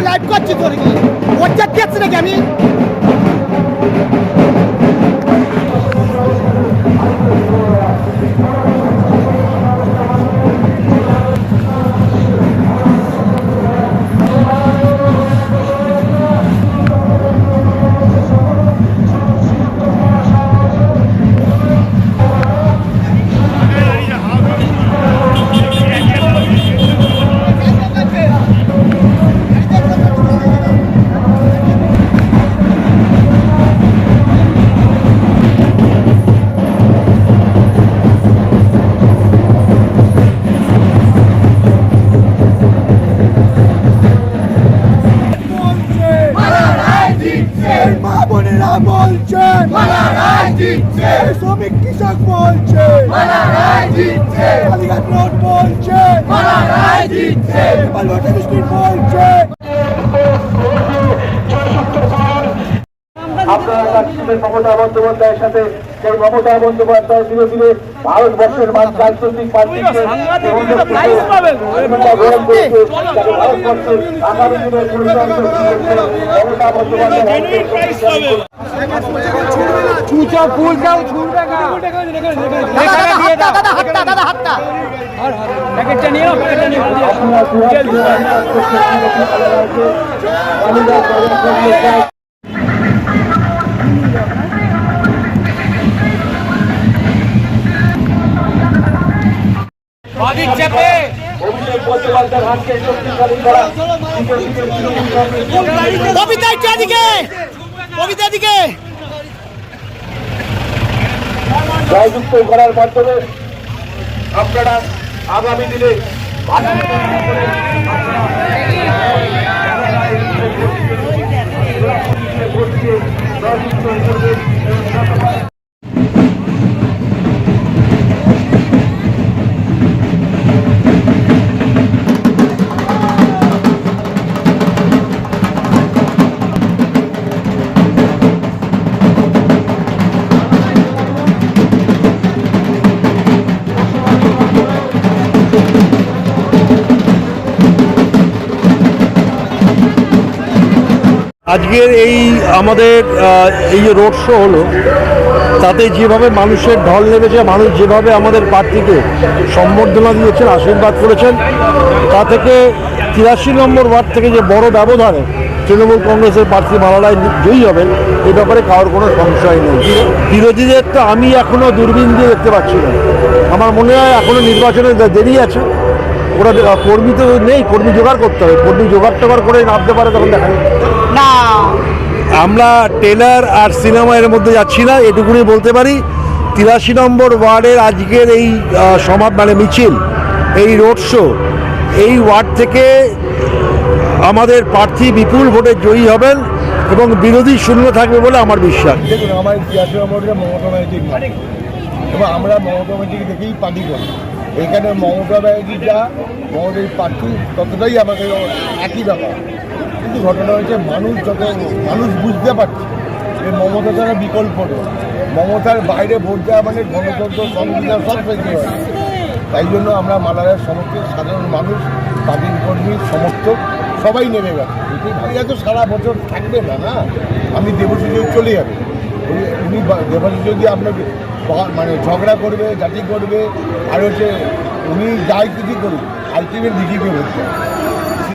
Live করছি তোর কি? ওর দেখছি আমি? বোনেরা বলছে শ্রমিক কৃষক বলছে কালীঘাট রোড বলছে নেপাল ওয়াটার স্ট্রিট বলছে। আপনারা কাশ্মীরের মমতা বন্দ্যোপাধ্যায়ের সাথে সেই মমতা বন্দ্যোপাধ্যায় ধীরে ধীরে ভারতবর্ষের মান রাজনৈতিক পার্টিকে গ্রহণ করেছে যাতে ভারতবর্ষের আগামী দিনের মমতা বন্দ্যোপাধ্যায়। কবিতা একটু এদিকে। কবিতা দিকে জয়যুক্ত করার মাধ্যমে আপনারা আগামী দিনে আজকের এই আমাদের এই যে রোড শো হলো, তাতে যেভাবে মানুষের ঢল নেমেছে, মানুষ যেভাবে আমাদের প্রার্থীকে সম্বর্ধনা দিয়েছেন, আশীর্বাদ করেছেন, তা থেকে তিরাশি নম্বর ওয়ার্ড থেকে যে বড় ব্যবধানে তৃণমূল কংগ্রেসের প্রার্থী মালারায় জয়ী হবেন, এ ব্যাপারে কারোর কোনো সংশয় নেই। বিরোধীদের তো আমি এখনও দূরবীন দিয়ে দেখতে পাচ্ছি না। আমার মনে হয় এখনও নির্বাচনে দেরি আছে, ওরা কর্মী তো নেই, কর্মী জোগাড় করতে হবে। কর্মী জোগাড় টোগাড় করে নামতে পারে তখন দেখা না। আমরা টেলার আর সিনেমা এর মধ্যে যাচ্ছি না এটুকুনি বলতে পারি। তিরাশি নম্বর ওয়ার্ডের আজকের এই সমাব মানে মিছিল এই রোড শো এই ওয়ার্ড থেকে আমাদের প্রার্থী বিপুল ভোটে জয়ী হবেন এবং বিরোধী শূন্য থাকবে বলে আমার বিশ্বাস। দেখুন আমার তিয়াত্তর নম্বরটা মমতা ব্যানার্জির মাটি এবং আমরা মমতা ব্যানার্জিকে দেখেই পার্টি করি এখানে মমতা ব্যানার্জি যা মমতার প্রার্থী ততটাই আমাদের একই ব্যাপার। কিন্তু ঘটনা হয়েছে, মানুষ যত, মানুষ বুঝতে পারছে যে মমতা ছাড়া বিকল্প মমতার বাইরে ভোট দেওয়া মানে গণতন্ত্র, সংবিধান সব হয় তাই জন্য আমরা মালারের সমস্ত সাধারণ মানুষ পার্টির কর্মী, সমর্থক, সবাই নেমে গেছে। ভাই এত সারা বছর থাকবে না না? আমি দেবশ্রী চলে যাবে। উনি- দেবশ্রী যদি আপনাকে মানে ঝগড়া করবে, জাতি করবে, আর হচ্ছে উনি যাই কিছু করুক, আলটিমেট ভোট দেয়